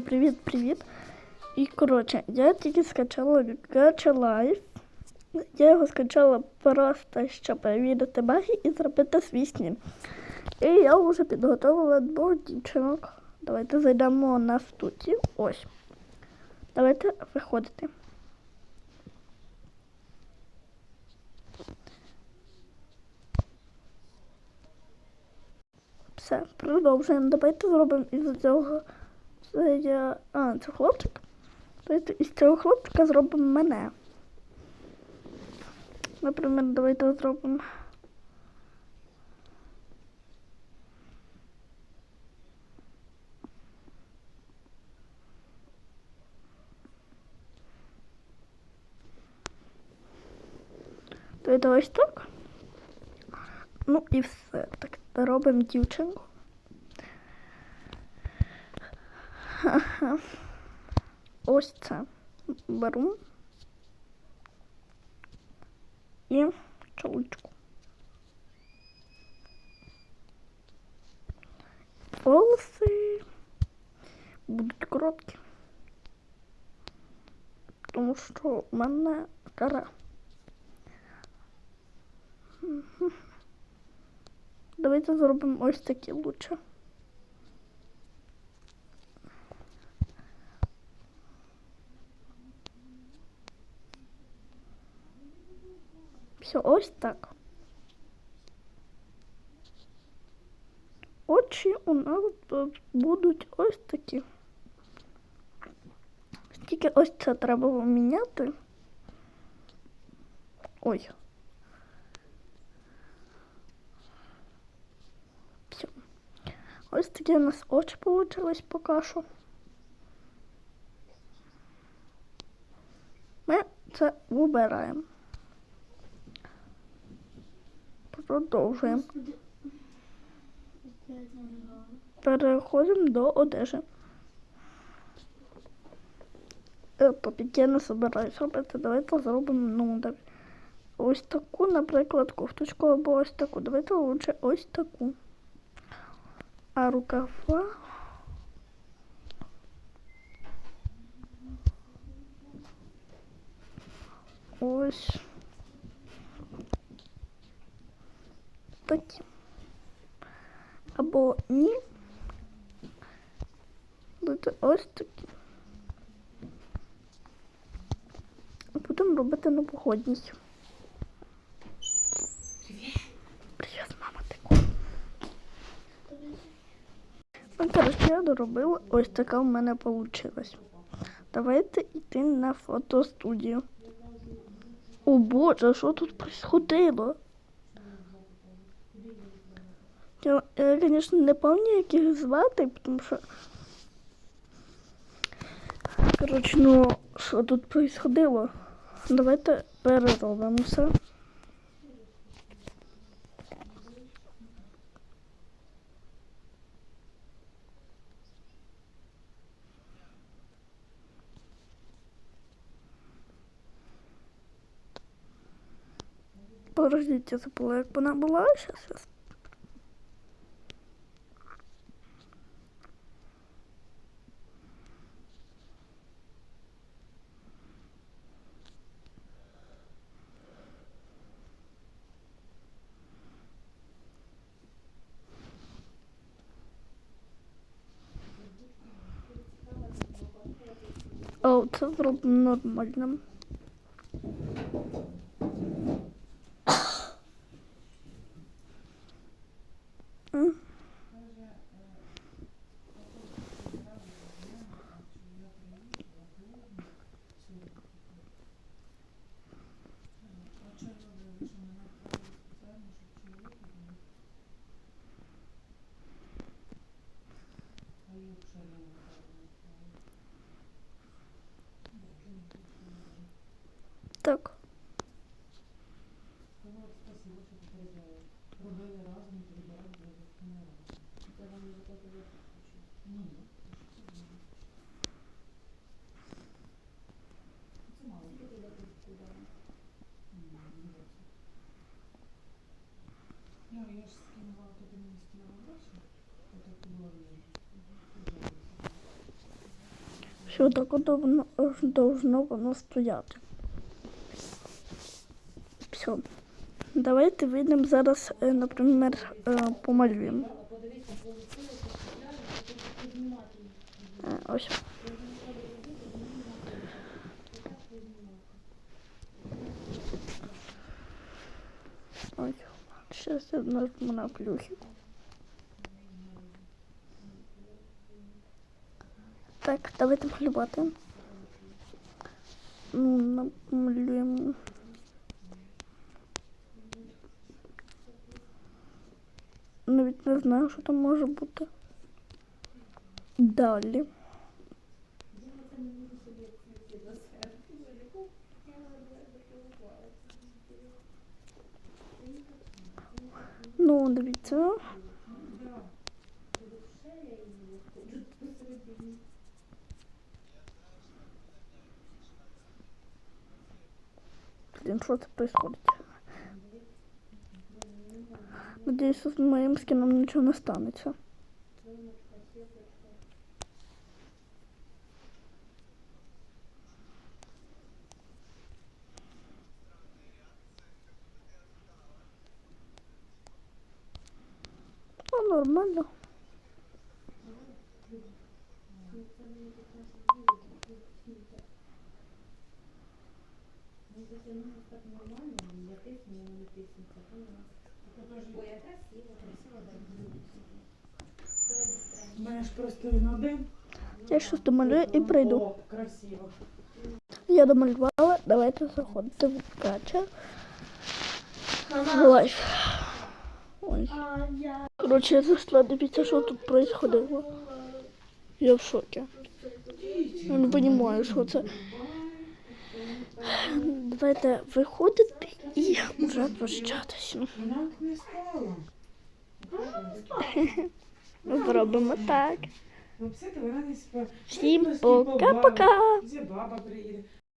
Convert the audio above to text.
Привіт, привіт. І коротше, я тільки скачала Gacha Life. Я його скачала просто, щоб перевірити баги і зробити свій снім. І я вже підготувала двох дівчинок. Давайте зайдемо на студію. Ось. Давайте виходити. Все, продовжуємо. Давайте зробимо із цього. Я. А, це хлопчик. Давайте із цього хлопчика зробимо мене. Наприклад, давайте зробимо. Давайте ось так. Ну і все. Так, робимо дівчинку. Ага. Ось це беру і чолочку. Волоси будуть короткі, тому що в мене кара. Мгм. Давайте зробимо ось такі лучше. Все, ось так. Очі у нас будуть ось такі. Тільки ось це треба поміняти. Ой. Все. Ось такі у нас очі получились поки що. Ми це вибираємо. Продовжуємо. Переходимо до одежі. Е, Тобто я не собираюсь робити. Давайте зробимо ну, так. ось таку, наприклад, кофточку або ось таку. Давайте лучше ось таку. А рукава. Ось. Такі. Або ні. Буде ось такі. Потім робити на погодність. Привіт, мама таку. Ну, коротше, я доробила. Ось така в мене вийшла. Давайте йти на фотостудію. О боже, що тут происходило? Я, я, звісно, не пам'ятаю, як їх звати, тому що. Коротше, ну, що тут происходило? Давайте переробимо все. Подождите, я забула, як вона була. Сейчас я О, це зроблено нормально. Все так удобно должно воно стояти. Все. Давайте вийдемо зараз, е, наприклад, е, помалюємо. Е, ось. Ой, сейчас я нажму на плюхик. Так, давайте малювати. Ну, намалюємо. Навіть не знаю, що там може бути. Далі. Ну, дивіться. Блин, что это происходит? Надеюсь, с моим скином ничего не станется. Ну, нормально. У мене ж просто він один. Я щось домалюю і прийду. Красиво. Я домалювала. Давайте заходити в кача. Лайф. Ой. Коротше, я зайшла, дивіться, що тут происходило. Я в шокі. Я не розумію, що це. Давайте виходити і вже прощатися. Ми зробимо так. Ну. Всім пока-пока.